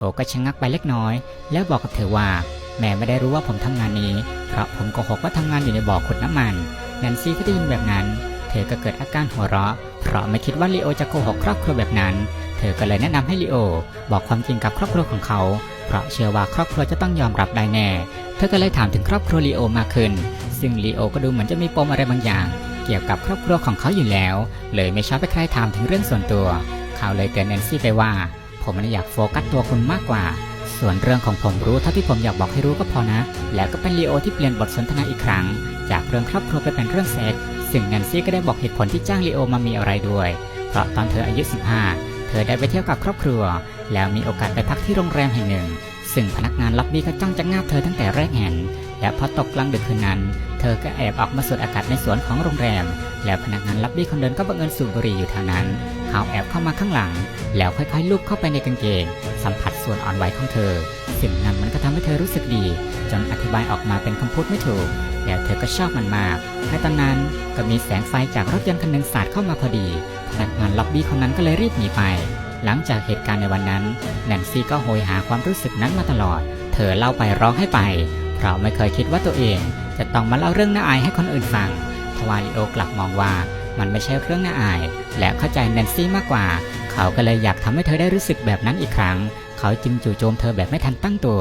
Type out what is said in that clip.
โอก็ชะงักไปเล็กน้อย แล้วบอกกับเธอว่า แม่ไม่ได้รู้ว่าผมทำงานนี้ เพราะผมโกหกว่าทำงานอยู่ในบ่อขุดน้ำมันแนนซี่ก็ได้ยินแบบนั้น เธอก็เกิดอาการหัวเราะ เพราะไม่คิดว่าลีโอจะโกหกครอบครัวแบบนั้น เธอก็เลยแนะนำให้ลีโอ บอกความจริงกับครอบครัวของเขา เพราะเชื่อว่าครอบครัวจะต้องยอมรับได้แน่ เธอก็เลยถามถึงครอบครัวลีโอมากขึ้น ซึ่งลีโอก็ดูเหมือนจะมีปมอะไรบางอย่าง เกี่ยวกับครอบครัวของเขาอยู่แล้ว เลยไม่ชอบให้ใครถามถึงเรื่องส่วนตัว เขาเลยเตือนแนนซี่ไปว่า ผมไม่ได้อยากโฟกัสตัวคุณมากกว่า ส่วนเรื่องของผมรู้เท่าที่ผมอยากบอกให้รู้ก็พอนะ แล้วก็เป็นลีโอที่เปลี่ยนบทสนทนาอีกครั้ง จากเรื่องครอบครัวไปเป็นเรื่องเซ็กส์ซึ่งแนนซี่ก็ได้บอกเหตุผลที่จ้างลีโอมามีอะไรด้วย เพราะตอนเธออายุ 15 เธอได้ไปเที่ยวกับครอบครัว แล้วมีโอกาสไปพักที่โรงแรมแห่งหนึ่ง ซึ่งพนักงานล็อบบี้ก็จ้องจะงาบเธอตั้งแต่แรกเห็นและพอตกกลางดึกคืนนั้น อก็แอบออกมาสูดอากาศในสวนของโรงแรม แล้วพนักงานล็อบบี้คนเดินก็บังเอิญสูบบุหรี่อยู่แถวนั้น เขาแอบเข้ามาข้างหลัง แล้วค่อยๆลูบเข้าไปในกางเกง สัมผัสส่วนอ่อนไหวของเธอ สิ่งนั้นมันก็ทำให้เธอรู้สึกดี จนอธิบายออกมาเป็นคำพูดไม่ถูก แล้วเธอก็ชอบมันมาก ในตอนนั้นก็มีแสงไฟจากรถยนต์คันหนึ่งสาดเข้ามาพอดี พนักงานล็อบบี้คนนั้นก็เลยรีบหนีไป หลังจากเหตุการณ์ในวันนั้นแนนซี่ก็โหยหาความรู้สึกนั้นมาตลอด เธอเล่าไปร้องให้ไป ราะไม่เคยคิดว่าตัวเอง จะต้องมาเล่าเรื่องน่าอายให้คนอื่นฟัง ทวาริโอกลับมองว่ามันไม่ใช่เรื่องน่าอาย และเข้าใจแนนซี่มากกว่า เขาก็เลยอยากทำให้เธอได้รู้สึกแบบนั้นอีกครั้ง เขาจึงจู่โจมเธอแบบไม่ทันตั้งตัว